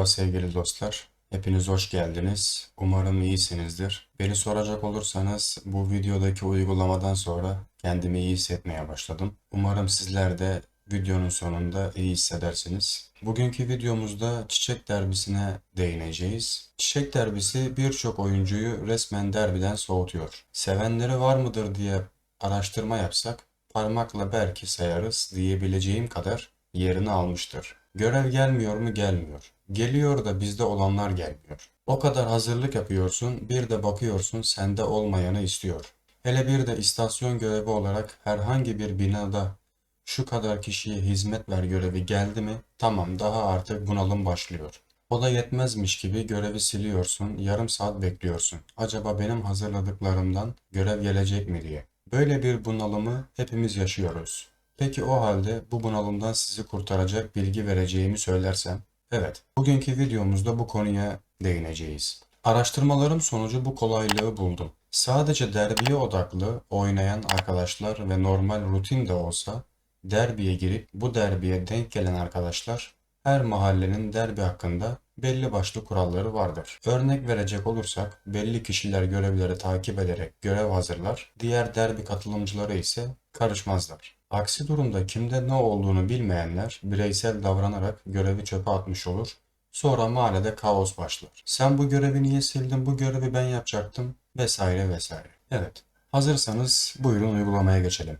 Merhaba sevgili dostlar. Hepiniz hoş geldiniz. Umarım iyisinizdir. Beni soracak olursanız bu videodaki uygulamadan sonra kendimi iyi hissetmeye başladım. Umarım sizler de videonun sonunda iyi hissedersiniz. Bugünkü videomuzda Çiçek Derbisi'ne değineceğiz. Çiçek Derbisi birçok oyuncuyu resmen derbiden soğutuyor. Sevenleri var mıdır diye araştırma yapsak parmakla belki sayarız diyebileceğim kadar yerini almıştır. Görev gelmiyor mu gelmiyor. Geliyor da bizde olanlar gelmiyor. O kadar hazırlık yapıyorsun, bir de bakıyorsun sende olmayanı istiyor. Hele bir de istasyon görevi olarak herhangi bir binada şu kadar kişiye hizmet ver görevi geldi mi? Tamam daha artık bunalım başlıyor. O da yetmezmiş gibi görevi siliyorsun, yarım saat bekliyorsun. Acaba benim hazırladıklarımdan görev gelecek mi diye. Böyle bir bunalımı hepimiz yaşıyoruz. Peki o halde bu bunalımdan sizi kurtaracak bilgi vereceğimi söylersem? Evet, bugünkü videomuzda bu konuya değineceğiz. Araştırmalarım sonucu bu kolaylığı buldum. Sadece derbiye odaklı oynayan arkadaşlar ve normal rutin de olsa derbiye girip bu derbiye denk gelen arkadaşlar her mahallenin derbi hakkında belli başlı kuralları vardır. Örnek verecek olursak belli kişiler görevleri takip ederek görev hazırlar, diğer derbi katılımcıları ise karışmazlar. Aksi durumda kimde ne olduğunu bilmeyenler bireysel davranarak görevi çöpe atmış olur. Sonra mahallede kaos başlar. Sen bu görevi niye sildin, bu görevi ben yapacaktım vesaire vesaire. Evet, hazırsanız buyurun uygulamaya geçelim.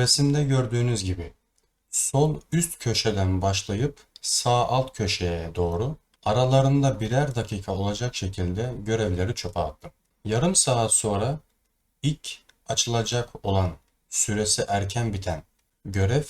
Resimde gördüğünüz gibi sol üst köşeden başlayıp sağ alt köşeye doğru aralarında birer dakika olacak şekilde görevleri çöpe attım. Yarım saat sonra ilk açılacak olan süresi erken biten görev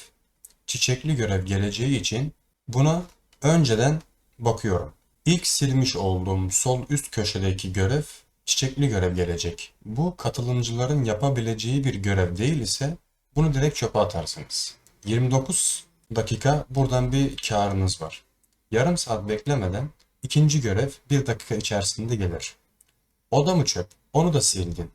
çiçekli görev geleceği için buna önceden bakıyorum. İlk silmiş olduğum sol üst köşedeki görev çiçekli görev gelecek. Bu katılımcıların yapabileceği bir görev değil ise bunu direkt çöpe atarsınız. 29 dakika buradan bir karınız var. Yarım saat beklemeden ikinci görev bir dakika içerisinde gelir. O da mı çöp? Onu da sildin.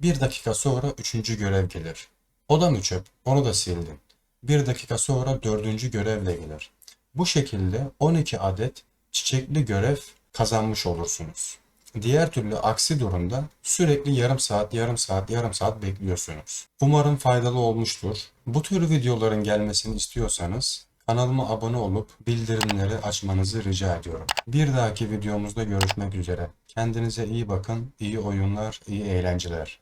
Bir dakika sonra üçüncü görev gelir. O da mı çöp? Onu da sildin. Bir dakika sonra dördüncü görevle gelir. Bu şekilde 12 adet çiçekli görev kazanmış olursunuz. Diğer türlü aksi durumda sürekli yarım saat, yarım saat, yarım saat bekliyorsunuz. Umarım faydalı olmuştur. Bu tür videoların gelmesini istiyorsanız kanalıma abone olup bildirimleri açmanızı rica ediyorum. Bir dahaki videomuzda görüşmek üzere. Kendinize iyi bakın, iyi oyunlar, iyi eğlenceler.